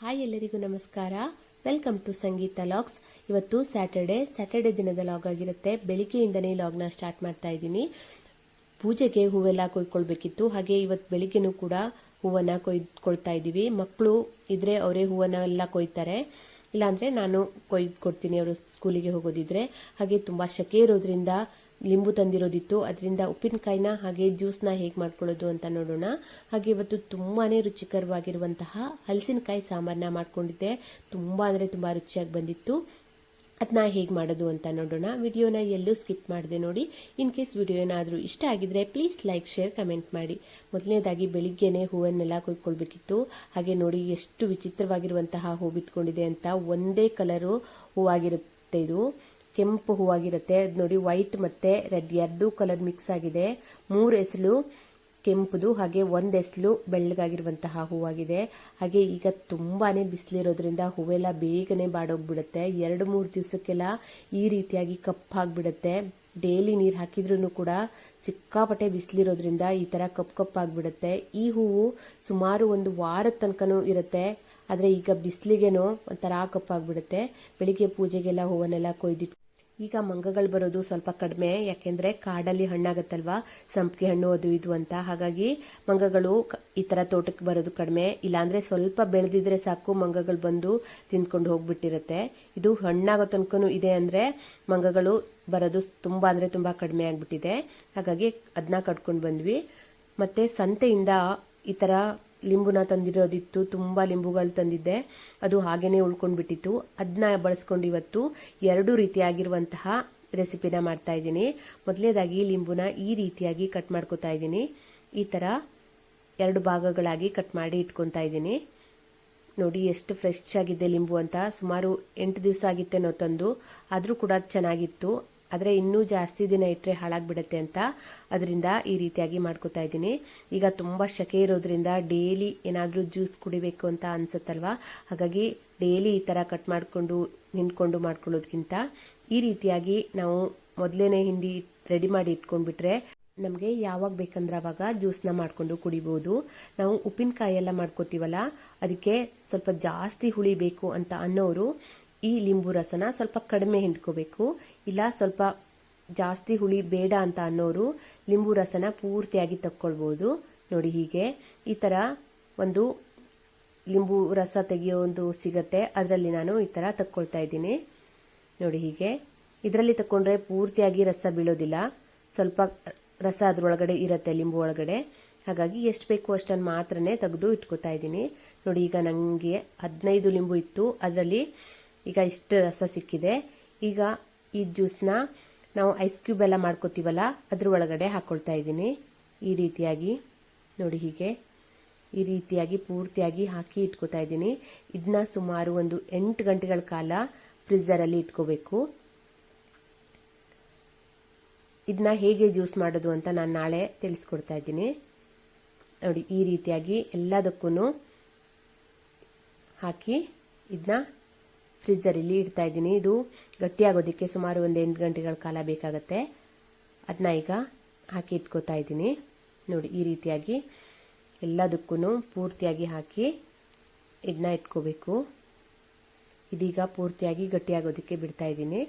Hi ಎಲ್ಲರಿಗೂ ನಮಸ್ಕಾರ. Welcome to Sangeetha logs ಇವತ್ತು ಸ್ಯಾಟರ್ಡೆ ಸ್ಯಾಟರ್ಡೆ ದಿನದ ಲಾಗ್ ಆಗಿರುತ್ತೆ. ಬೆಳಿಗ್ಗೆಯಿಂದನೇ ಲಾಗ್ನ ಸ್ಟಾರ್ಟ್ ಮಾಡ್ತಾ ಇದ್ದೀನಿ. ಪೂಜೆಗೆ ಹೂವೆಲ್ಲ ಕೊಯ್ಕೊಳ್ಬೇಕಿತ್ತು. ಹಾಗೆ ಇವತ್ತು ಬೆಳಿಗ್ಗೆನೂ ಕೂಡ ಹೂವನ್ನು ಕೊಯ್ದುಕೊಳ್ತಾ ಇದ್ದೀವಿ. ಮಕ್ಕಳು ಇದ್ದರೆ ಅವರೇ ಹೂವನ್ನು ಎಲ್ಲ ಕೊಯ್ತಾರೆ. ಇಲ್ಲಾಂದರೆ ನಾನು ಕೊಯ್ದು ಕೊಡ್ತೀನಿ ಅವರು ಸ್ಕೂಲಿಗೆ ಹೋಗೋದಿದ್ರೆ. ಹಾಗೆ ತುಂಬ ಶಕೆ ಇರೋದ್ರಿಂದ ಲಿಂಬು ತಂದಿರೋದಿತ್ತು. ಅದರಿಂದ ಉಪ್ಪಿನಕಾಯಿನ ಹಾಗೆ ಜ್ಯೂಸ್ನ ಹೇಗೆ ಮಾಡ್ಕೊಳ್ಳೋದು ಅಂತ ನೋಡೋಣ. ಹಾಗೆ ಇವತ್ತು ತುಂಬಾ ರುಚಿಕರವಾಗಿರುವಂತಹ ಹಲಸಿನಕಾಯಿ ಸಾಂಬಾರನ್ನ ಮಾಡ್ಕೊಂಡಿದ್ದೆ. ತುಂಬ ಅಂದರೆ ತುಂಬ ರುಚಿಯಾಗಿ ಬಂದಿತ್ತು. ಅದನ್ನ ಹೇಗೆ ಮಾಡೋದು ಅಂತ ನೋಡೋಣ. ವಿಡಿಯೋನ ಎಲ್ಲೂ ಸ್ಕಿಪ್ ಮಾಡಿದೆ ನೋಡಿ. ಇನ್ ಕೇಸ್ ವಿಡಿಯೋ ಏನಾದರೂ ಇಷ್ಟ ಆಗಿದ್ರೆ ಪ್ಲೀಸ್ ಲೈಕ್ ಶೇರ್ ಕಮೆಂಟ್ ಮಾಡಿ. ಮೊದಲನೇದಾಗಿ ಬೆಳಿಗ್ಗೆನೇ ಹೂವನ್ನೆಲ್ಲ ಕೊಯ್ಕೊಳ್ಬೇಕಿತ್ತು. ಹಾಗೆ ನೋಡಿ ಎಷ್ಟು ವಿಚಿತ್ರವಾಗಿರುವಂತಹ ಹೂ ಬಿಟ್ಕೊಂಡಿದೆ ಅಂತ ಒಂದೇ ಕಲರು ಹೂವಾಗಿರುತ್ತೆ ಇದು. ಕೆಂಪು ಹೂವಾಗಿರುತ್ತೆ. ಅದು ನೋಡಿ ವೈಟ್ ಮತ್ತು ರೆಡ್ ಎರಡೂ ಕಲರ್ ಮಿಕ್ಸ್ ಆಗಿದೆ. ಮೂರು ಎಸಳು ಕೆಂಪುದು, ಹಾಗೆ ಒಂದು ಹೆಸಲು ಬೆಳ್ಳಗಾಗಿರುವಂತಹ ಹೂವಾಗಿದೆ. ಹಾಗೆ ಈಗ ತುಂಬಾ ಬಿಸಿಲಿರೋದ್ರಿಂದ ಹೂವೆಲ್ಲ ಬೇಗನೆ ಬಾಡೋಗ್ಬಿಡುತ್ತೆ. ಎರಡು ಮೂರು ದಿವಸಕ್ಕೆಲ್ಲ ಈ ರೀತಿಯಾಗಿ ಕಪ್ಪಾಗಿಬಿಡುತ್ತೆ ಡೈಲಿ ನೀರು ಹಾಕಿದ್ರೂ ಕೂಡ ಸಿಕ್ಕಾಪಟ್ಟೆ ಬಿಸಿಲಿರೋದ್ರಿಂದ ಈ ಥರ ಕಪ್ಪು ಕಪ್ಪಾಗಿಬಿಡುತ್ತೆ ಈ ಹೂವು ಸುಮಾರು ಒಂದು ವಾರದ ತನಕನೂ ಇರುತ್ತೆ. ಆದರೆ ಈಗ ಬಿಸಿಲಿಗೆನೋ ಒಂಥರ ಕಪ್ಪಾಗಿಬಿಡುತ್ತೆ ಬೆಳಿಗ್ಗೆ ಪೂಜೆಗೆಲ್ಲ ಹೂವನ್ನೆಲ್ಲ ಕೊಯ್ದಿಟ್ಟು ಈಗ ಮಂಗಗಳು ಬರೋದು ಸ್ವಲ್ಪ ಕಡಿಮೆ, ಯಾಕೆಂದರೆ ಕಾಡಲ್ಲಿ ಹಣ್ಣಾಗತ್ತಲ್ವಾ? ಸಂಪಿಗೆ ಹಣ್ಣು ಅದು ಇದು ಅಂತ. ಹಾಗಾಗಿ ಮಂಗಗಳು ಈ ಥರ ತೋಟಕ್ಕೆ ಬರೋದು ಕಡಿಮೆ. ಇಲ್ಲಾಂದರೆ ಸ್ವಲ್ಪ ಬೆಳೆದಿದ್ರೆ ಸಾಕು, ಮಂಗಗಳು ಬಂದು ತಿಂದ್ಕೊಂಡು ಹೋಗ್ಬಿಟ್ಟಿರುತ್ತೆ. ಇದು ಹಣ್ಣಾಗೋ ತನಕನೂ ಇದೆ ಅಂದರೆ ಮಂಗಗಳು ಬರೋದು ತುಂಬ ಅಂದರೆ ತುಂಬ ಕಡಿಮೆ ಆಗಿಬಿಟ್ಟಿದೆ. ಹಾಗಾಗಿ ಅದನ್ನ ಕಟ್ಕೊಂಡು ಬಂದ್ವಿ. ಮತ್ತು ಸಂತೆಯಿಂದ ಈ ಥರ ಲಿಂಬುನ ತಂದಿರೋದಿತ್ತು, ತುಂಬ ಲಿಂಬುಗಳು ತಂದಿದ್ದೆ. ಅದು ಹಾಗೇ ಉಳ್ಕೊಂಡ್ಬಿಟ್ಟಿತ್ತು. ಅದನ್ನ ಬಳಸ್ಕೊಂಡು ಇವತ್ತು ಎರಡು ರೀತಿಯಾಗಿರುವಂತಹ ರೆಸಿಪಿನ ಮಾಡ್ತಾ ಇದ್ದೀನಿ. ಮೊದಲನೇದಾಗಿ ಲಿಂಬುನ ಈ ರೀತಿಯಾಗಿ ಕಟ್ ಮಾಡ್ಕೊತಾ ಇದ್ದೀನಿ. ಈ ಥರ ಎರಡು ಭಾಗಗಳಾಗಿ ಕಟ್ ಮಾಡಿ ಇಟ್ಕೊತಾ ಇದ್ದೀನಿ. ನೋಡಿ, ಎಷ್ಟು ಫ್ರೆಶ್ ಆಗಿದೆ ಲಿಂಬು ಅಂತ. ಸುಮಾರು ಎಂಟು ದಿವಸ ಆಗಿತ್ತೇನೋ ತಂದು. ಆದರೂ ಕೂಡ ಚೆನ್ನಾಗಿತ್ತು. ಆದರೆ ಇನ್ನೂ ಜಾಸ್ತಿ ದಿನ ಇಟ್ಟರೆ ಹಾಳಾಗಿಬಿಡುತ್ತೆ ಅಂತ ಅದರಿಂದ ಈ ರೀತಿಯಾಗಿ ಮಾಡ್ಕೋತಾ ಇದ್ದೀನಿ. ಈಗ ತುಂಬ ಸೆಕೆ ಇರೋದ್ರಿಂದ ಡೈಲಿ ಏನಾದರೂ ಜ್ಯೂಸ್ ಕುಡಿಬೇಕು ಅಂತ ಅನ್ಸುತ್ತಲ್ವಾ? ಹಾಗಾಗಿ ಡೈಲಿ ಈ ಥರ ಕಟ್ ಮಾಡಿಕೊಂಡು, ನಿಂತ್ಕೊಂಡು ಮಾಡ್ಕೊಳ್ಳೋದಕ್ಕಿಂತ ಈ ರೀತಿಯಾಗಿ ನಾವು ಮೊದಲೇ ಹಿಂಡಿ ರೆಡಿ ಮಾಡಿ ಇಟ್ಕೊಂಡ್ಬಿಟ್ರೆ ನಮಗೆ ಯಾವಾಗ ಬೇಕಂದ್ರೆ ಅವಾಗ ಜ್ಯೂಸ್ನ ಮಾಡಿಕೊಂಡು ಕುಡಿಬೋದು. ನಾವು ಉಪ್ಪಿನಕಾಯಿ ಎಲ್ಲ ಮಾಡ್ಕೋತೀವಲ್ಲ, ಅದಕ್ಕೆ ಸ್ವಲ್ಪ ಜಾಸ್ತಿ ಹುಳಿ ಬೇಕು ಅಂತ ಅನ್ನೋರು ಈ ಲಿಂಬು ರಸನ ಸ್ವಲ್ಪ ಕಡಿಮೆ ಹಿಂಡ್ಕೋಬೇಕು. ಇಲ್ಲ ಸ್ವಲ್ಪ ಜಾಸ್ತಿ ಹುಳಿ ಬೇಡ ಅಂತ ಅನ್ನೋರು ಲಿಂಬು ರಸನ ಪೂರ್ತಿಯಾಗಿ ತಕ್ಕೊಳ್ಬೋದು. ನೋಡಿ ಹೀಗೆ ಈ ಥರ ಒಂದು ಲಿಂಬು ರಸ ತೆಗೆಯೋ ಒಂದು ಸಿಗತ್ತೆ. ಅದರಲ್ಲಿ ನಾನು ಈ ಥರ ತಕ್ಕೊಳ್ತಾ ಇದ್ದೀನಿ. ನೋಡಿ ಹೀಗೆ ಇದರಲ್ಲಿ ತಕ್ಕೊಂಡ್ರೆ ಪೂರ್ತಿಯಾಗಿ ರಸ ಬೀಳೋದಿಲ್ಲ. ಸ್ವಲ್ಪ ರಸ ಅದರೊಳಗಡೆ ಇರುತ್ತೆ ಲಿಂಬು ಒಳಗಡೆ. ಹಾಗಾಗಿ ಎಷ್ಟು ಬೇಕು ಅಷ್ಟನ್ನು ಮಾತ್ರನೇ ತೆಗೆದು ಇಟ್ಕೋತಾ ಇದ್ದೀನಿ. ನೋಡಿ ಈಗ ನನಗೆ ಹದಿನೈದು ಲಿಂಬು ಇತ್ತು. ಅದರಲ್ಲಿ ಈಗ ಇಷ್ಟು ರಸ ಸಿಕ್ಕಿದೆ. ಈಗ ಈ ಜ್ಯೂಸ್ನ ನಾವು ಐಸ್ ಕ್ಯೂಬ್ ಎಲ್ಲ ಮಾಡ್ಕೋತೀವಲ್ಲ ಅದ್ರ ಒಳಗಡೆ ಹಾಕ್ಕೊಳ್ತಾ ಇದ್ದೀನಿ. ಈ ರೀತಿಯಾಗಿ, ನೋಡಿ ಹೀಗೆ. ಈ ರೀತಿಯಾಗಿ ಪೂರ್ತಿಯಾಗಿ ಹಾಕಿ ಇಟ್ಕೋತಾ ಇದ್ದೀನಿ. ಇದನ್ನ ಸುಮಾರು ಒಂದು ಎಂಟು ಗಂಟೆಗಳ ಕಾಲ ಫ್ರಿಜ್ಜರಲ್ಲಿ ಇಟ್ಕೋಬೇಕು. ಇದನ್ನ ಹೇಗೆ ಜ್ಯೂಸ್ ಮಾಡೋದು ಅಂತ ನಾನು ನಾಳೆ ತಿಳಿಸ್ಕೊಡ್ತಾ ಇದ್ದೀನಿ. ನೋಡಿ, ಈ ರೀತಿಯಾಗಿ ಎಲ್ಲದಕ್ಕೂ ಹಾಕಿ ಇದನ್ನ ಫ್ರಿಜ್ಜರಲ್ಲಿ ಇಡ್ತಾ ಇದ್ದೀನಿ. ಇದು ಗಟ್ಟಿಯಾಗೋದಕ್ಕೆ ಸುಮಾರು ಒಂದು ಎಂಟು ಗಂಟೆಗಳ ಕಾಲ ಬೇಕಾಗತ್ತೆ. ಅದನ್ನ ಈಗ ಹಾಕಿ ಇಟ್ಕೋತಾ ಇದ್ದೀನಿ. ನೋಡಿ, ಈ ರೀತಿಯಾಗಿ ಎಲ್ಲದಕ್ಕೂ ಪೂರ್ತಿಯಾಗಿ ಹಾಕಿ ಇದನ್ನ ಇಟ್ಕೋಬೇಕು. ಇದೀಗ ಪೂರ್ತಿಯಾಗಿ ಗಟ್ಟಿಯಾಗೋದಕ್ಕೆ ಬಿಡ್ತಾ ಇದ್ದೀನಿ.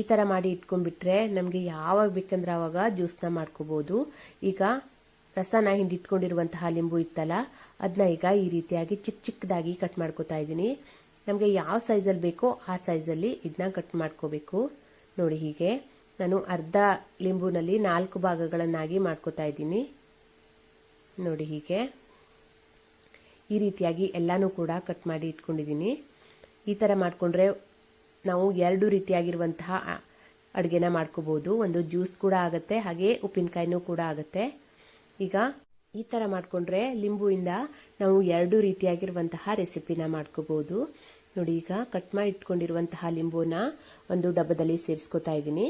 ಈ ಥರ ಮಾಡಿ ಇಟ್ಕೊಂಡ್ಬಿಟ್ರೆ ನಮಗೆ ಯಾವಾಗ ಬೇಕಂದ್ರೆ ಆವಾಗ ಜ್ಯೂಸ್ನ ಮಾಡ್ಕೋಬೋದು. ಈಗ ರಸನ ಹಿಂಡಿಟ್ಕೊಂಡಿರುವಂತಹ ಲಿಂಬು ಇತ್ತಲ್ಲ ಅದನ್ನ ಈಗ ಈ ರೀತಿಯಾಗಿ ಚಿಕ್ಕ ಚಿಕ್ಕದಾಗಿ ಕಟ್ ಮಾಡ್ಕೋತಾ ಇದ್ದೀನಿ. ನಮಗೆ ಯಾವ ಸೈಜಲ್ಲಿ ಬೇಕೋ ಆ ಸೈಜಲ್ಲಿ ಇದನ್ನ ಕಟ್ ಮಾಡ್ಕೋಬೇಕು. ನೋಡಿ ಹೀಗೆ. ನಾನು ಅರ್ಧ ಲಿಂಬುನಲ್ಲಿ ನಾಲ್ಕು ಭಾಗಗಳನ್ನಾಗಿ ಮಾಡ್ಕೋತಾ ಇದ್ದೀನಿ. ನೋಡಿ ಹೀಗೆ. ಈ ರೀತಿಯಾಗಿ ಎಲ್ಲನೂ ಕೂಡ ಕಟ್ ಮಾಡಿ ಇಟ್ಕೊಂಡಿದ್ದೀನಿ. ಈ ಥರ ಮಾಡಿಕೊಂಡ್ರೆ ನಾವು ಎರಡು ರೀತಿಯಾಗಿರುವಂತಹ ಅಡುಗೆನ ಮಾಡ್ಕೋಬೋದು. ಒಂದು ಜ್ಯೂಸ್ ಕೂಡ ಆಗುತ್ತೆ, ಹಾಗೆ ಉಪ್ಪಿನಕಾಯಿನೂ ಕೂಡ ಆಗುತ್ತೆ. ಈಗ ಈ ಥರ ಮಾಡಿಕೊಂಡ್ರೆ ಲಿಂಬುವಿಂದ ನಾವು ಎರಡು ರೀತಿಯಾಗಿರುವಂತಹ ರೆಸಿಪಿನ ಮಾಡ್ಕೋಬೋದು. ನೋಡಿ, ಈಗ ಕಟ್ ಮಾಡಿ ಇಟ್ಕೊಂಡಿರುವಂತಹ ಲಿಂಬುನ ಒಂದು ಡಬ್ಬದಲ್ಲಿ ಸೇರಿಸ್ಕೊತಾ ಇದ್ದೀನಿ.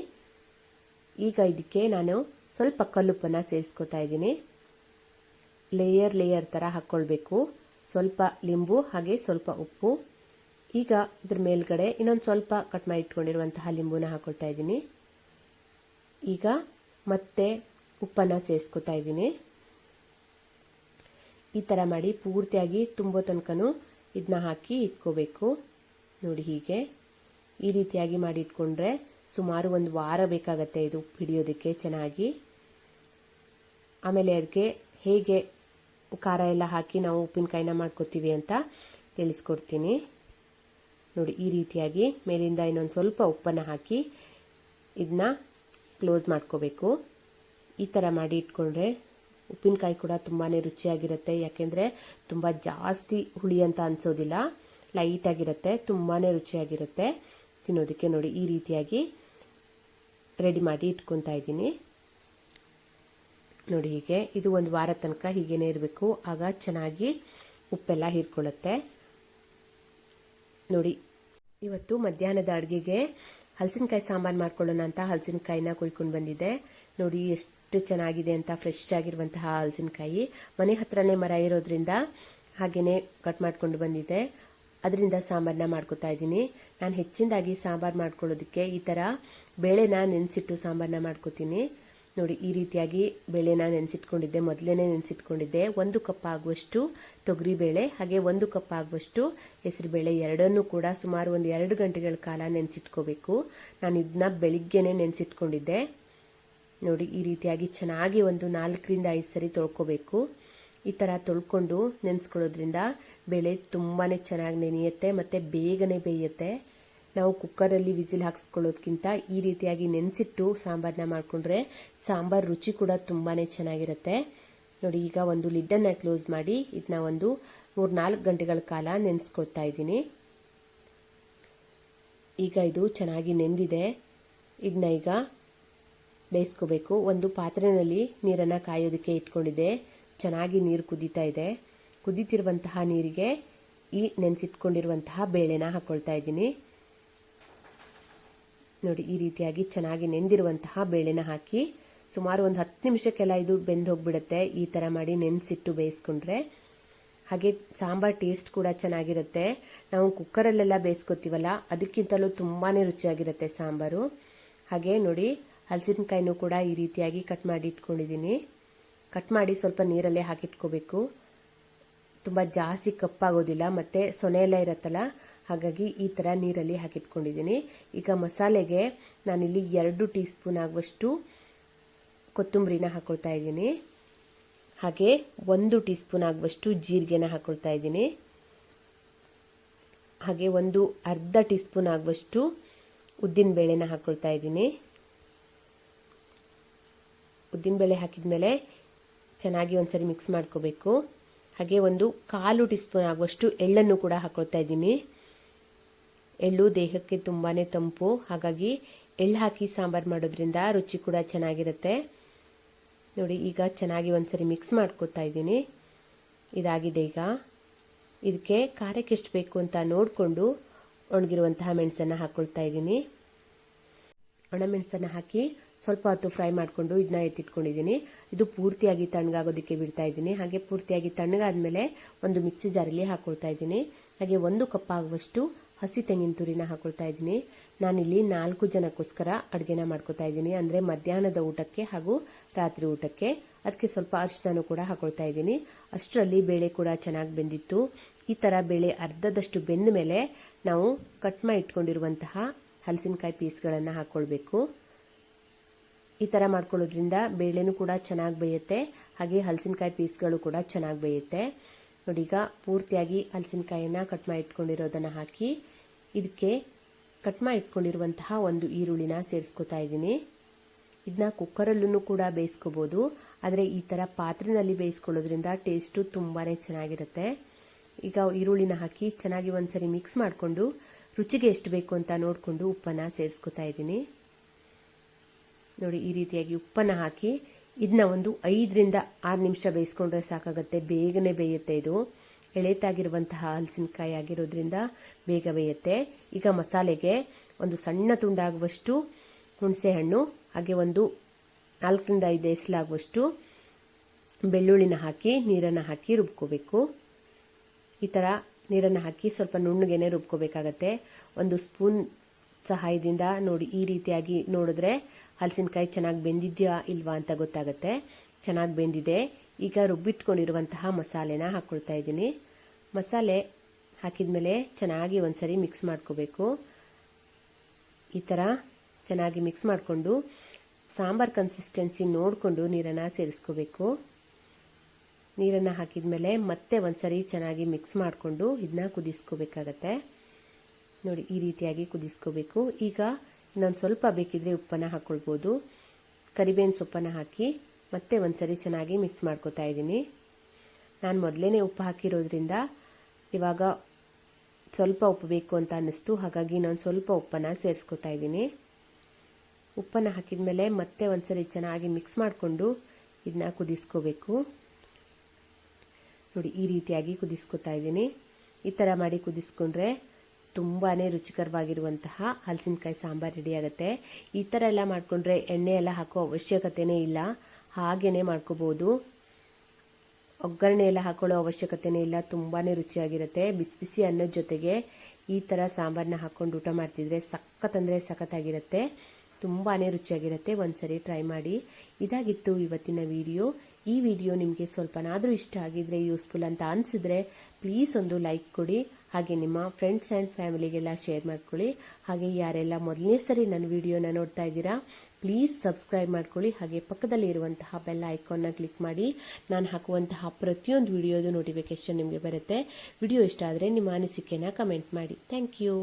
ಈಗ ಇದಕ್ಕೆ ನಾನು ಸ್ವಲ್ಪ ಕಲ್ಲುಪ್ಪನ್ನು ಸೇರಿಸ್ಕೊತಾ ಇದ್ದೀನಿ. ಲೇಯರ್ ಲೇಯರ್ ಥರ ಹಾಕ್ಕೊಳ್ಬೇಕು ಸ್ವಲ್ಪ ಲಿಂಬು, ಹಾಗೆ ಸ್ವಲ್ಪ ಉಪ್ಪು. ಈಗ ಇದ್ರ ಮೇಲ್ಗಡೆ ಇನ್ನೊಂದು ಸ್ವಲ್ಪ ಕಟ್ ಮಾಡಿ ಇಟ್ಕೊಂಡಿರುವಂತಹ ಲಿಂಬುನ ಹಾಕ್ಕೊಳ್ತಾ ಇದ್ದೀನಿ. ಈಗ ಮತ್ತೆ ಉಪ್ಪನ್ನು ಸೇರಿಸ್ಕೊತಾ ಇದ್ದೀನಿ. ಈ ಥರ ಮಾಡಿ ಪೂರ್ತಿಯಾಗಿ ತುಂಬೋ ತನಕನೂ ಇದನ್ನ ಹಾಕಿ ಇಟ್ಕೋಬೇಕು. ನೋಡಿ ಹೀಗೆ. ಈ ರೀತಿಯಾಗಿ ಮಾಡಿ ಇಟ್ಕೊಂಡ್ರೆ ಸುಮಾರು ಒಂದು ವಾರ ಬೇಕಾಗತ್ತೆ ಇದು ಹಿಡಿಯೋದಕ್ಕೆ ಚೆನ್ನಾಗಿ. ಆಮೇಲೆ ಅದಕ್ಕೆ ಹೇಗೆ ಖಾರ ಎಲ್ಲ ಹಾಕಿ ನಾವು ಉಪ್ಪಿನಕಾಯಿನ ಮಾಡ್ಕೋತೀವಿ ಅಂತ ತಿಳಿಸ್ಕೊಡ್ತೀನಿ. ನೋಡಿ ಈ ರೀತಿಯಾಗಿ ಮೇಲಿಂದ ಇನ್ನೊಂದು ಸ್ವಲ್ಪ ಉಪ್ಪನ್ನು ಹಾಕಿ ಇದನ್ನ ಕ್ಲೋಸ್ ಮಾಡ್ಕೋಬೇಕು. ಈ ಥರ ಮಾಡಿ ಇಟ್ಕೊಂಡ್ರೆ ಉಪ್ಪಿನಕಾಯಿ ಕೂಡ ತುಂಬಾ ರುಚಿಯಾಗಿರುತ್ತೆ. ಯಾಕೆಂದರೆ ತುಂಬ ಜಾಸ್ತಿ ಹುಳಿ ಅಂತ ಅನಿಸೋದಿಲ್ಲ. ಲೈಟಾಗಿರುತ್ತೆ ತುಂಬಾ ರುಚಿಯಾಗಿರುತ್ತೆ. ತಿನ್ನೋದಕ್ಕೆ ನೋಡಿ ಈ ರೀತಿಯಾಗಿ ರೆಡಿ ಮಾಡಿ ಇಟ್ಕೊತಾ ಇದ್ದೀನಿ. ನೋಡಿ ಹೀಗೆ, ಇದು ಒಂದು ವಾರ ತನಕ ಹೀಗೇನೇ ಇರಬೇಕು. ಆಗ ಚೆನ್ನಾಗಿ ಉಪ್ಪೆಲ್ಲ ಹೀರ್ಕೊಳ್ಳುತ್ತೆ. ನೋಡಿ, ಇವತ್ತು ಮಧ್ಯಾಹ್ನದ ಅಡುಗೆಗೆ ಹಲಸಿನಕಾಯಿ ಸಾಂಬಾರು ಮಾಡ್ಕೊಳ್ಳೋಣ ಅಂತ ಹಲಸಿನಕಾಯಿನ ಕುಯ್ಕೊಂಡು ಬಂದಿದ್ದೆ. ನೋಡಿ, ಎಷ್ಟು ಚೆನ್ನಾಗಿದೆ ಅಂತ ಫ್ರೆಶ್ ಆಗಿರುವಂತಹ ಹಲಸಿನಕಾಯಿ. ಮನೆ ಹತ್ರನೇ ಮರ ಇರೋದ್ರಿಂದ ಹಾಗೆಯೇ ಕಟ್ ಮಾಡ್ಕೊಂಡು ಬಂದಿದೆ. ಅದರಿಂದ ಸಾಂಬಾರನ್ನ ಮಾಡ್ಕೋತಾ ಇದ್ದೀನಿ. ನಾನು ಹೆಚ್ಚಿನದಾಗಿ ಸಾಂಬಾರು ಮಾಡ್ಕೊಳ್ಳೋದಕ್ಕೆ ಈ ಥರ ಬೇಳೆನ ನೆನೆಸಿಟ್ಟು ಸಾಂಬಾರನ್ನ ಮಾಡ್ಕೋತೀನಿ. ನೋಡಿ, ಈ ರೀತಿಯಾಗಿ ಬೇಳೆನ ನೆನೆಸಿಟ್ಕೊಂಡಿದ್ದೆ. ಮೊದಲೇ ನೆನೆಸಿಟ್ಕೊಂಡಿದ್ದೆ. ಒಂದು ಕಪ್ ಆಗುವಷ್ಟು ತೊಗರಿಬೇಳೆ ಹಾಗೆ ಒಂದು ಕಪ್ ಆಗುವಷ್ಟು ಹೆಸರುಬೇಳೆ ಎರಡನ್ನೂ ಕೂಡ ಸುಮಾರು ಒಂದು ಎರಡು ಗಂಟೆಗಳ ಕಾಲ ನೆನೆಸಿಟ್ಕೋಬೇಕು. ನಾನು ಇದನ್ನ ಬೆಳಿಗ್ಗೆನೇ ನೆನೆಸಿಟ್ಕೊಂಡಿದ್ದೆ. ನೋಡಿ, ಈ ರೀತಿಯಾಗಿ ಚೆನ್ನಾಗಿ ಒಂದು ನಾಲ್ಕರಿಂದ ಐದು ಸರಿ ತೊಳ್ಕೊಬೇಕು. ಈ ಥರ ತೊಳ್ಕೊಂಡು ನೆನೆಸ್ಕೊಳ್ಳೋದ್ರಿಂದ ಬೇಳೆ ತುಂಬಾ ಚೆನ್ನಾಗಿ ನೆನೆಯುತ್ತೆ ಮತ್ತು ಬೇಗನೆ ಬೇಯುತ್ತೆ. ನಾವು ಕುಕ್ಕರಲ್ಲಿ ವಿಜಿಲ್ ಹಾಕ್ಸ್ಕೊಳ್ಳೋದ್ಕಿಂತ ಈ ರೀತಿಯಾಗಿ ನೆನೆಸಿಟ್ಟು ಸಾಂಬಾರನ್ನ ಮಾಡಿಕೊಂಡ್ರೆ ಸಾಂಬಾರು ರುಚಿ ಕೂಡ ತುಂಬಾ ಚೆನ್ನಾಗಿರುತ್ತೆ. ನೋಡಿ, ಈಗ ಒಂದು ಲಿಡ್ಡನ್ನು ಕ್ಲೋಸ್ ಮಾಡಿ ಇದನ್ನ ಒಂದು ಮೂರು ನಾಲ್ಕು ಗಂಟೆಗಳ ಕಾಲ ನೆನೆಸ್ಕೊಳ್ತಾ ಇದ್ದೀನಿ. ಈಗ ಇದು ಚೆನ್ನಾಗಿ ನೆಂದಿದೆ. ಇದನ್ನ ಈಗ ಬೇಯಿಸ್ಕೋಬೇಕು. ಒಂದು ಪಾತ್ರೆಯಲ್ಲಿ ನೀರನ್ನು ಕಾಯೋದಕ್ಕೆ ಇಟ್ಕೊಂಡಿದೆ. ಚೆನ್ನಾಗಿ ನೀರು ಕುದೀತಾ ಇದೆ. ಕುದೀತಿರುವಂತಹ ನೀರಿಗೆ ಈ ನೆನೆಸಿಟ್ಕೊಂಡಿರುವಂತಹ ಬೇಳೆನ ಹಾಕ್ಕೊಳ್ತಾ ಇದ್ದೀನಿ. ನೋಡಿ, ಈ ರೀತಿಯಾಗಿ ಚೆನ್ನಾಗಿ ನೆಂದಿರುವಂತಹ ಬೇಳೆನ ಹಾಕಿ ಸುಮಾರು ಒಂದು ಹತ್ತು ನಿಮಿಷಕ್ಕೆಲ್ಲ ಇದು ಬೆಂದು ಹೋಗ್ಬಿಡುತ್ತೆ. ಈ ಥರ ಮಾಡಿ ನೆನೆಸಿಟ್ಟು ಬೇಯಿಸ್ಕೊಂಡ್ರೆ. ಹಾಗೆ ಸಾಂಬಾರ್ ಟೇಸ್ಟ್ ಕೂಡ ಚೆನ್ನಾಗಿರುತ್ತೆ. ನಾವು ಕುಕ್ಕರಲ್ಲೆಲ್ಲ ಬೇಯಿಸ್ಕೊತೀವಲ್ಲ, ಅದಕ್ಕಿಂತಲೂ ತುಂಬಾ ರುಚಿಯಾಗಿರುತ್ತೆ ಸಾಂಬಾರು. ಹಾಗೆ ನೋಡಿ ಹಲಸಿನಕಾಯಿನೂ ಕೂಡ ಈ ರೀತಿಯಾಗಿ ಕಟ್ ಮಾಡಿ ಇಟ್ಕೊಂಡಿದ್ದೀನಿ. ಕಟ್ ಮಾಡಿ ಸ್ವಲ್ಪ ನೀರಲ್ಲೇ ಹಾಕಿಟ್ಕೋಬೇಕು. ತುಂಬ ಜಾಸ್ತಿ ಕಪ್ಪಾಗೋದಿಲ್ಲ, ಮತ್ತು ಸೊನೆ ಎಲ್ಲ ಇರುತ್ತಲ್ಲ, ಹಾಗಾಗಿ ಈ ಥರ ನೀರಲ್ಲಿ ಹಾಕಿಟ್ಕೊಂಡಿದ್ದೀನಿ. ಈಗ ಮಸಾಲೆಗೆ ನಾನಿಲ್ಲಿ ಎರಡು ಟೀ ಸ್ಪೂನ್ ಆಗುವಷ್ಟು ಕೊತ್ತಂಬರಿನ ಹಾಕ್ಕೊಳ್ತಾ ಇದ್ದೀನಿ. ಹಾಗೆ ಒಂದು ಟೀ ಸ್ಪೂನ್ ಆಗುವಷ್ಟು ಜೀರಿಗೆನ ಹಾಕ್ಕೊಳ್ತಾ ಇದ್ದೀನಿ. ಹಾಗೆ ಒಂದು ಅರ್ಧ ಟೀ ಸ್ಪೂನ್ ಆಗುವಷ್ಟು ಉದ್ದಿನಬೇಳೆನ ಹಾಕ್ಕೊಳ್ತಾ ಇದ್ದೀನಿ. ಉದ್ದಿನಬೇಳೆ ಹಾಕಿದ್ಮೇಲೆ ಚೆನ್ನಾಗಿ ಒಂದ್ಸರಿ ಮಿಕ್ಸ್ ಮಾಡ್ಕೋಬೇಕು. ಹಾಗೆ ಒಂದು ಕಾಲು ಟೀ ಸ್ಪೂನ್ ಆಗುವಷ್ಟು ಎಳ್ಳನ್ನು ಕೂಡ ಹಾಕೊಳ್ತಾ ಇದ್ದೀನಿ. ಎಳ್ಳು ದೇಹಕ್ಕೆ ತುಂಬಾ ತಂಪು. ಹಾಗಾಗಿ ಎಳ್ಳು ಹಾಕಿ ಸಾಂಬಾರು ಮಾಡೋದ್ರಿಂದ ರುಚಿ ಕೂಡ ಚೆನ್ನಾಗಿರುತ್ತೆ. ನೋಡಿ, ಈಗ ಚೆನ್ನಾಗಿ ಒಂದ್ಸರಿ ಮಿಕ್ಸ್ ಮಾಡ್ಕೊತಾ ಇದ್ದೀನಿ. ಇದಾಗಿದೆ ಈಗ. ಇದಕ್ಕೆ ಖಾರಕ್ಕೆ ಎಷ್ಟು ಬೇಕು ಅಂತ ನೋಡಿಕೊಂಡು ಒಣಗಿರುವಂತಹ ಮೆಣಸನ್ನು ಹಾಕ್ಕೊಳ್ತಾ ಇದ್ದೀನಿ. ಒಣಮೆಣಸನ್ನು ಹಾಕಿ ಸ್ವಲ್ಪ ಹೊತ್ತು ಫ್ರೈ ಮಾಡಿಕೊಂಡು ಇದನ್ನ ಎತ್ತಿಟ್ಕೊಂಡಿದ್ದೀನಿ. ಇದು ಪೂರ್ತಿಯಾಗಿ ತಣ್ಣಗಾಗೋದಕ್ಕೆ ಬಿಡ್ತಾ ಇದ್ದೀನಿ. ಹಾಗೆ ಪೂರ್ತಿಯಾಗಿ ತಣ್ಣಗಾದ್ಮೇಲೆ ಒಂದು ಮಿಕ್ಸಿ ಜಾರಲ್ಲಿ ಹಾಕ್ಕೊಳ್ತಾ ಇದ್ದೀನಿ. ಹಾಗೆ ಒಂದು ಕಪ್ ಆಗುವಷ್ಟು ಹಸಿ ತೆಂಗಿನ ತುರಿನ ಹಾಕ್ಕೊಳ್ತಾ ಇದ್ದೀನಿ. ನಾನಿಲ್ಲಿ ನಾಲ್ಕು ಜನಕ್ಕೋಸ್ಕರ ಅಡುಗೆನ ಮಾಡ್ಕೊತಾ ಇದ್ದೀನಿ. ಅಂದರೆ ಮಧ್ಯಾಹ್ನದ ಊಟಕ್ಕೆ ಹಾಗೂ ರಾತ್ರಿ ಊಟಕ್ಕೆ. ಅದಕ್ಕೆ ಸ್ವಲ್ಪ ಅರಿಶಿನ ಕೂಡ ಹಾಕ್ಕೊಳ್ತಾ ಇದ್ದೀನಿ. ಅಷ್ಟರಲ್ಲಿ ಬೇಳೆ ಕೂಡ ಚೆನ್ನಾಗಿ ಬೆಂದಿತ್ತು. ಈ ಥರ ಬೇಳೆ ಅರ್ಧದಷ್ಟು ಬೆಂದ ಮೇಲೆ ನಾವು ಕಟ್ ಮಾಡಿ ಇಟ್ಕೊಂಡಿರುವಂತಹ ಹಲಸಿನಕಾಯಿ ಪೀಸ್ಗಳನ್ನು ಹಾಕ್ಕೊಳ್ಬೇಕು ಈ ಥರ ಮಾಡ್ಕೊಳ್ಳೋದ್ರಿಂದ ಬೇಳೆನೂ ಕೂಡ ಚೆನ್ನಾಗಿ ಬೇಯುತ್ತೆ. ಹಾಗೆ ಹಲಸಿನಕಾಯಿ ಪೀಸ್ಗಳು ಕೂಡ ಚೆನ್ನಾಗಿ ಬೇಯುತ್ತೆ. ನೋಡಿ, ಈಗ ಪೂರ್ತಿಯಾಗಿ ಹಲಸಿನಕಾಯಿನ ಕಟ್ ಮಾಡಿ ಇಟ್ಕೊಂಡಿರೋದನ್ನು ಹಾಕಿ ಇದಕ್ಕೆ ಕಟ್ ಮಾಡಿ ಇಟ್ಕೊಂಡಿರುವಂತಹ ಒಂದು ಈರುಳ್ಳಿನ ಸೇರಿಸ್ಕೊತಾ ಇದ್ದೀನಿ. ಇದನ್ನ ಕುಕ್ಕರಲ್ಲೂ ಕೂಡ ಬೇಯಿಸ್ಕೋಬೋದು. ಆದರೆ ಈ ಥರ ಪಾತ್ರೆಯಲ್ಲಿ ಬೇಯಿಸ್ಕೊಳ್ಳೋದ್ರಿಂದ ಟೇಸ್ಟು ತುಂಬಾ ಚೆನ್ನಾಗಿರುತ್ತೆ. ಈಗ ಈರುಳ್ಳಿನ ಹಾಕಿ ಚೆನ್ನಾಗಿ ಒಂದ್ಸರಿ ಮಿಕ್ಸ್ ಮಾಡಿಕೊಂಡು ರುಚಿಗೆ ಎಷ್ಟು ಬೇಕು ಅಂತ ನೋಡಿಕೊಂಡು ಉಪ್ಪನ್ನು ಸೇರಿಸ್ಕೊತಾ ಇದ್ದೀನಿ. ನೋಡಿ, ಈ ರೀತಿಯಾಗಿ ಉಪ್ಪನ್ನು ಹಾಕಿ ಇದನ್ನ ಒಂದು ಐದರಿಂದ ಆರು ನಿಮಿಷ ಬೇಯಿಸ್ಕೊಂಡ್ರೆ ಸಾಕಾಗುತ್ತೆ. ಬೇಗನೆ ಬೇಯುತ್ತೆ ಇದು. ಎಳೆತಾಗಿರುವಂತಹ ಹಲಸಿನಕಾಯಿ ಆಗಿರೋದ್ರಿಂದ ಬೇಗ ಬೇಯುತ್ತೆ. ಈಗ ಮಸಾಲೆಗೆ ಒಂದು ಸಣ್ಣ ತುಂಡಾಗುವಷ್ಟು ಹುಣಸೆಹಣ್ಣು, ಹಾಗೆ ಒಂದು ನಾಲ್ಕರಿಂದ ಐದು ಎಸಲಾಗುವಷ್ಟು ಬೆಳ್ಳುಳ್ಳಿನ ಹಾಕಿ, ನೀರನ್ನು ಹಾಕಿ ರುಬ್ಕೋಬೇಕು. ಈ ಥರ ನೀರನ್ನು ಹಾಕಿ ಸ್ವಲ್ಪ ನುಣ್ಣಗೆನೆ ರುಬ್ಕೋಬೇಕಾಗತ್ತೆ. ಒಂದು ಸ್ಪೂನ್ ಸಹಾಯದಿಂದ ನೋಡಿ, ಈ ರೀತಿಯಾಗಿ ನೋಡಿದ್ರೆ ಹಲಸಿನಕಾಯಿ ಚೆನ್ನಾಗಿ ಬೆಂದಿದೆಯಾ ಇಲ್ವಾ ಅಂತ ಗೊತ್ತಾಗುತ್ತೆ. ಚೆನ್ನಾಗಿ ಬೆಂದಿದೆ. ಈಗ ರುಬ್ಬಿಟ್ಕೊಂಡಿರುವಂತಹ ಮಸಾಲೆನ ಹಾಕ್ಕೊಳ್ತಾ ಇದ್ದೀನಿ. ಮಸಾಲೆ ಹಾಕಿದ ಮೇಲೆ ಚೆನ್ನಾಗಿ ಒಂದ್ಸರಿ ಮಿಕ್ಸ್ ಮಾಡ್ಕೋಬೇಕು. ಈ ಥರ ಚೆನ್ನಾಗಿ ಮಿಕ್ಸ್ ಮಾಡಿಕೊಂಡು ಸಾಂಬಾರ್ ಕನ್ಸಿಸ್ಟೆನ್ಸಿ ನೋಡಿಕೊಂಡು ನೀರನ್ನು ಸೇರಿಸ್ಕೋಬೇಕು. ನೀರನ್ನು ಹಾಕಿದ ಮೇಲೆ ಮತ್ತೆ ಒಂದ್ಸರಿ ಚೆನ್ನಾಗಿ ಮಿಕ್ಸ್ ಮಾಡಿಕೊಂಡು ಇದನ್ನ ಕುದಿಸ್ಕೋಬೇಕಾಗತ್ತೆ. ನೋಡಿ, ಈ ರೀತಿಯಾಗಿ ಕುದಿಸ್ಕೋಬೇಕು. ಈಗ ಇನ್ನೊಂದು ಸ್ವಲ್ಪ ಬೇಕಿದ್ರೆ ಉಪ್ಪನ್ನು ಹಾಕ್ಕೊಳ್ಬೋದು ಕರಿಬೇವಿನ ಸೊಪ್ಪನ್ನು ಹಾಕಿ ಮತ್ತೆ ಒಂದ್ಸರಿ ಚೆನ್ನಾಗಿ ಮಿಕ್ಸ್ ಮಾಡ್ಕೋತಾ ಇದ್ದೀನಿ. ನಾನು ಮೊದಲೇ ಉಪ್ಪು ಹಾಕಿರೋದ್ರಿಂದ ಇವಾಗ ಸ್ವಲ್ಪ ಉಪ್ಪು ಬೇಕು ಅಂತ ಅನ್ನಿಸ್ತು. ಹಾಗಾಗಿ ನಾನು ಸ್ವಲ್ಪ ಉಪ್ಪನ್ನು ಸೇರಿಸ್ಕೊತಾ ಇದ್ದೀನಿ. ಉಪ್ಪನ್ನು ಹಾಕಿದ ಮೇಲೆ ಮತ್ತೆ ಒಂದ್ಸರಿ ಚೆನ್ನಾಗಿ ಮಿಕ್ಸ್ ಮಾಡಿಕೊಂಡು ಇದನ್ನ ಕುದಿಸ್ಕೋಬೇಕು. ನೋಡಿ, ಈ ರೀತಿಯಾಗಿ ಕುದಿಸ್ಕೊತಾ ಇದ್ದೀನಿ. ಈ ಥರ ಮಾಡಿ ಕುದಿಸ್ಕೊಂಡ್ರೆ ತುಂಬಾ ರುಚಿಕರವಾಗಿರುವಂತಹ ಹಲಸಿನಕಾಯಿ ಸಾಂಬಾರು ರೆಡಿ ಆಗುತ್ತೆ. ಈ ಥರ ಎಲ್ಲ ಮಾಡಿಕೊಂಡ್ರೆ ಎಣ್ಣೆ ಎಲ್ಲ ಹಾಕೋ ಅವಶ್ಯಕತೆಯೇ ಇಲ್ಲ. ಹಾಗೇ ಮಾಡ್ಕೋಬೋದು. ಒಗ್ಗರಣೆ ಎಲ್ಲ ಹಾಕೊಳ್ಳೋ ಅವಶ್ಯಕತೆಯೇ ಇಲ್ಲ. ತುಂಬಾ ರುಚಿಯಾಗಿರುತ್ತೆ. ಬಿಸಿ ಬಿಸಿ ಅನ್ನೋದ ಜೊತೆಗೆ ಈ ಥರ ಸಾಂಬಾರನ್ನ ಹಾಕ್ಕೊಂಡು ಊಟ ಮಾಡ್ತಿದ್ರೆ ಸಖತ್ ಅಂದರೆ ಸಖತ್ತಾಗಿರುತ್ತೆ. ತುಂಬಾ ರುಚಿಯಾಗಿರುತ್ತೆ. ಒಂದ್ಸರಿ ಟ್ರೈ ಮಾಡಿ. ಇದಾಗಿತ್ತು ಇವತ್ತಿನ ವಿಡಿಯೋ ಈ ವಿಡಿಯೋ ನಿಮಗೆ ಸ್ವಲ್ಪನಾದರೂ ಇಷ್ಟ ಆಗಿದ್ರೆ ಯೂಸ್ಫುಲ್ ಅಂತ ಅನಿಸಿದ್ರೆ ಪ್ಲೀಸ್ ಒಂದು ಲೈಕ್ ಕೊಡಿ. ಹಾಗೆ ನಿಮ್ಮ ಫ್ರೆಂಡ್ಸ್ ಆ್ಯಂಡ್ ಫ್ಯಾಮಿಲಿಗೆಲ್ಲ ಶೇರ್ ಮಾಡ್ಕೊಳ್ಳಿ. ಹಾಗೆ ಯಾರೆಲ್ಲ ಮೊದಲನೇ ಸರಿ ನನ್ನ ವಿಡಿಯೋನ ನೋಡ್ತಾ ಇದ್ದೀರಾ ಪ್ಲೀಸ್ ಸಬ್ಸ್ಕ್ರೈಬ್ ಮಾಡ್ಕೊಳ್ಳಿ. ಹಾಗೆ ಪಕ್ಕದಲ್ಲಿ ಇರುವಂತಹ ಬೆಲ್ ಐಕಾನ್ನ ಕ್ಲಿಕ್ ಮಾಡಿ. ನಾನು ಹಾಕುವಂತಹ ಪ್ರತಿಯೊಂದು ವಿಡಿಯೋದು ನೋಟಿಫಿಕೇಶನ್ ನಿಮಗೆ ಬರುತ್ತೆ. ವಿಡಿಯೋ ಇಷ್ಟ ಆದರೆ ನಿಮ್ಮ ಅನಿಸಿಕೆನ ಕಮೆಂಟ್ ಮಾಡಿ. Thank you